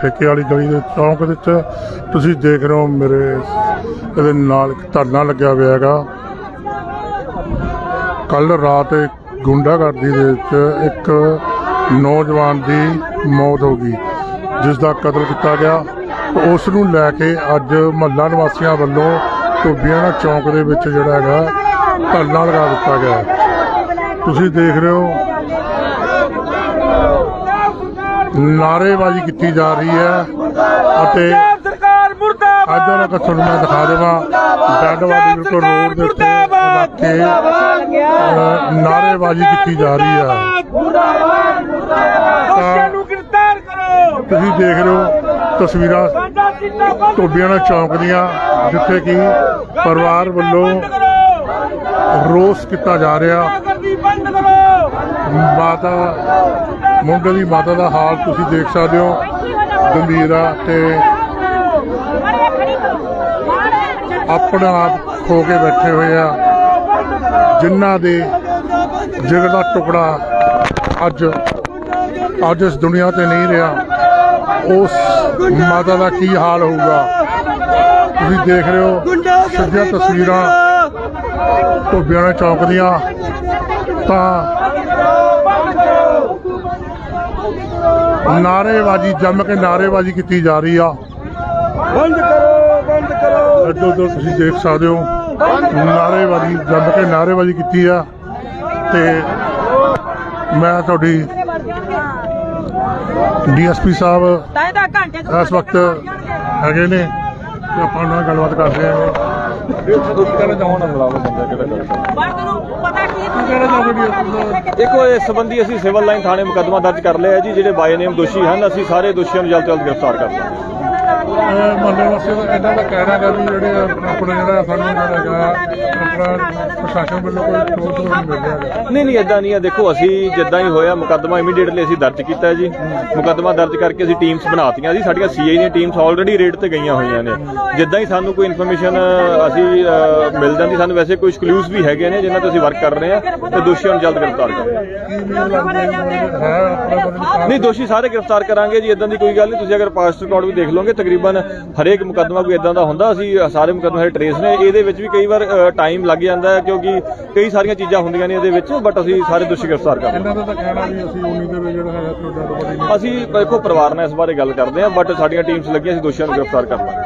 ਠੇਕੇ ਵਾਲੀ ਗਲੀ ਦੇ ਚੌਂਕ ਵਿੱਚ। ਤੁਸੀਂ ਦੇਖ ਰਹੇ ਹੋ ਮੇਰੇ ਇਹਦੇ ਨਾਲ ਇੱਕ ਧਰਨਾ ਲੱਗਿਆ ਹੋਇਆ ਹੈਗਾ। ਕੱਲ ਰਾਤ ਗੁੰਡਾਗਰਦੀ ਦੇ ਵਿੱਚ ਇੱਕ ਨੌਜਵਾਨ ਦੀ ਮੌਤ ਹੋ ਗਈ, ਜਿਸ ਦਾ ਕਤਲ ਕੀਤਾ ਗਿਆ। ਉਸ ਨੂੰ ਲੈ ਕੇ ਅੱਜ ਮਹੱਲਾ ਨਿਵਾਸੀਆਂ ਵੱਲੋਂ ਧੋਬੀਆਣਾ ਚੌਂਕ ਦੇ ਵਿੱਚ ਜਿਹੜਾ ਹੈਗਾ, ਧਰਨਾ ਲਗਾ ਦਿੱਤਾ ਗਿਆ। ਤੁਸੀਂ ਦੇਖ ਰਹੇ ਹੋ ਨਾਰੇਬਾਜ਼ੀ ਕੀਤੀ ਜਾ ਰਹੀ ਹੈ ਅਤੇ ਸਰਕਾਰ ਮੁਰਦਾਬਾਦ। ਅੱਜ ਦਾ ਤੁਹਾਨੂੰ ਮੈਂ ਦਿਖਾ ਦੇਵਾਂ। ਡੱਡਵਾਦੀ ਬਿਲਕੁਲ ਰੋਡ ਦੇ ਉੱਤੇ ਰੱਖ ਕੇ ਅਹ, ਨਾਅਰੇਬਾਜ਼ੀ ਕੀਤੀ ਜਾ ਰਹੀ ਹੈ। ਦੋਸ਼ੀਆਂ ਨੂੰ ਗ੍ਰਿਫਤਾਰ ਕਰੋ। ਤੁਸੀਂ ਦੇਖ ਰਹੇ ਹੋ ਤਸਵੀਰਾਂ ਬੰਦ ਧੋਬੀਆਣਾ ਚੌਂਕ ਦੀਆਂ ਜਿੱਥੇ ਕਿ ਪਰਿਵਾਰ ਵੱਲੋਂ ਰੋਸ ਕੀਤਾ ਜਾ ਰਿਹਾ। ਮਾਤਾ ਮੁੰਡੇ ਦੀ ਮਾਤਾ ਦਾ ਹਾਲ ਤੁਸੀਂ ਦੇਖ ਸਕਦੇ ਹੋ। ਗੰਭੀਰ ਆ ਤੇ ਆਪਣਾ ਆਪ ਖੋ ਕੇ ਬੈਠੇ ਹੋਏ ਆ। ਜਿਨ੍ਹਾਂ ਦੇ ਜਿਗਰ ਦਾ ਟੁਕੜਾ ਅੱਜ ਅੱਜ ਇਸ ਦੁਨੀਆ ਤੇ ਨਹੀਂ ਰਿਹਾ, ਉਸ ਮਾਤਾ ਦਾ ਕੀ ਹਾਲ ਹੋਊਗਾ? ਤੁਸੀਂ ਦੇਖ ਰਹੇ ਹੋ ਸਿੱਧੀਆਂ ਤਸਵੀਰਾਂ ਧੋਬੀਆਣਾ ਚੌਂਕ ਦੀਆਂ। ਤਾਂ ਨਾਰੇਬਾਜ਼ੀ ਜੰਮ ਕੇ ਨਾਰੇਬਾਜ਼ੀ ਕੀਤੀ ਜਾ ਰਹੀ ਆ। ਬੰਦ ਕਰੋ ਬੰਦ ਕਰੋ। ਇੱਧਰ ਉੱਧਰ ਤੁਸੀਂ ਦੇਖ ਸਕਦੇ ਹੋ ਨਾਰੇਬਾਜ਼ੀ ਜੰਮ ਕੇ ਨਾਰੇਬਾਜ਼ੀ ਕੀਤੀ ਆ। ਤੇ ਮੈਂ ਤੁਹਾਡੀ ਡੀਐਸਪੀ ਸਾਹਿਬ ਤਾਂ ਇਹਦਾ ਘੰਟੇ ਤੋਂ ਇਸ ਵਕਤ ਹੈਗੇ ਨੇ ਤੇ ਆਪਾਂ ਉਹਨਾਂ ਨਾਲ ਗੱਲਬਾਤ ਕਰਦੇ ਹਾਂ। ਦੇਖੋ ਇਸ ਸੰਬੰਧੀ ਅਸੀਂ ਸਿਵਲ ਲਾਈਨ ਥਾਣੇ ਮੁਕੱਦਮਾ ਦਰਜ ਕਰ ਲਿਆ ਹੈ ਜੀ ਜਿਹੜੇ ਬਾਈ ਨੇਮ ਦੋਸ਼ੀ ਹਨ ਅਸੀਂ ਸਾਰੇ ਦੋਸ਼ੀਆਂ ਨੂੰ ਜਲਦ ਤੋਂ ਜਲਦ ਗ੍ਰਿਫਤਾਰ ਕਰ ਲਾਂਗੇ। ਮੰਨੇ ਵਾਸਤੇ ਤਾਂ ਇਹਨਾਂ ਦਾ ਕਹਿਣਾ ਹੈਗਾ ਵੀ ਜਿਹੜੇ ਆਪਣਾ ਜਿਹੜਾ ਸਾਨੂੰ ਜਿਹੜਾ ਹੈਗਾ ਪ੍ਰਸ਼ਾਸਨ ਵੱਲੋਂ ਕੋਈ ਠੋਸ ਨਹੀਂ ਮਿਲ ਰਿਹਾ ਨਹੀਂ ਨਹੀਂ ਇਦਾਂ ਨਹੀਂ ਹੈ ਦੇਖੋ, ਅਸੀਂ ਜਿੱਦਾਂ ਹੀ ਹੋਇਆ, ਮੁਕੱਦਮਾ ਇਮੀਡੀਏਟਲੀ ਅਸੀਂ ਦਰਜ ਕੀਤਾ ਹੈ ਜੀ। ਮੁਕੱਦਮਾ ਦਰਜ ਕਰਕੇ ਅਸੀਂ ਟੀਮਸ ਬਣਾਤੀਆਂ ਜੀ। ਸਾਡੀਆਂ ਸੀਆਈ ਦੀਆਂ ਟੀਮਸ ਆਲਰੇਡੀ ਰੇਡ ਤੇ ਗਈਆਂ ਹੋਈਆਂ ਨੇ। ਜਿੱਦਾਂ ਹੀ ਸਾਨੂੰ ਕੋਈ ਇਨਫੋਰਮੇਸ਼ਨ ਅਸੀਂ ਮਿਲ ਜਾਂਦੀ, ਸਾਨੂੰ ਵੈਸੇ ਕੋਈ ਕਲੂਜ਼ ਵੀ ਹੈਗੇ ਨੇ, ਜਿਨ੍ਹਾਂ ਤੇ ਅਸੀਂ ਵਰਕ ਕਰ ਰਹੇ ਹਾਂ, ਤੇ ਦੋਸ਼ੀਆਂ ਨੂੰ ਜਲਦ ਗ੍ਰਿਫਤਾਰ ਕਰਾਂਗੇ ਨਹੀਂ, ਦੋਸ਼ੀ ਸਾਰੇ ਗ੍ਰਿਫਤਾਰ ਕਰਾਂਗੇ ਜੀ ਇਦਾਂ ਦੀ ਕੋਈ ਗੱਲ ਨਹੀਂ। ਤੁਸੀਂ ਅਗਰ ਪਾਸਟ ਰਿਕਾਰਡ ਵੀ ਦੇਖ ਲਓਗੇ, ਤਕਰੀਬਨ ਹਰੇਕ ਮੁਕੱਦਮਾ ਕੋਈ ਇਦਾਂ ਦਾ ਹੁੰਦਾ, ਅਸੀਂ ਸਾਰੇ ਮੁਕੱਦਮੇ ਟਰੇਸ ਨੇ। ਇਹਦੇ ਵਿੱਚ ਵੀ ਕਈ ਵਾਰ ਟਾਈਮ ਲੱਗ ਜਾਂਦਾ ਹੈ ਕਿਉਂਕਿ ਕਈ ਸਾਰੀਆਂ ਚੀਜ਼ਾਂ ਹੁੰਦੀਆਂ ਨੇ ਇਹਦੇ ਵਿੱਚ ਬਟ ਅਸੀਂ ਸਾਰੇ ਦੋਸ਼ੀ ਗ੍ਰਿਫਤਾਰ ਕਰ ਇਹਨਾਂ ਦਾ ਤਾਂ ਕਹਿਣਾ ਵੀ ਅਸੀਂ ਉਨੀ ਦੇ ਜਿਹੜਾ ਹੈਗਾ ਤੁਹਾਡਾ ਅਸੀਂ ਦੇਖੋ ਪਰਿਵਾਰ ਨਾਲ ਇਸ ਬਾਰੇ ਗੱਲ ਕਰਦੇ ਹਾਂ ਬਟ ਸਾਡੀਆਂ ਟੀਮਸ ਲੱਗੀਆਂ ਅਸੀਂ ਦੋਸ਼ੀਆਂ ਨੂੰ ਗ੍ਰਿਫਤਾਰ ਕਰ ਲਾਂਗੇ।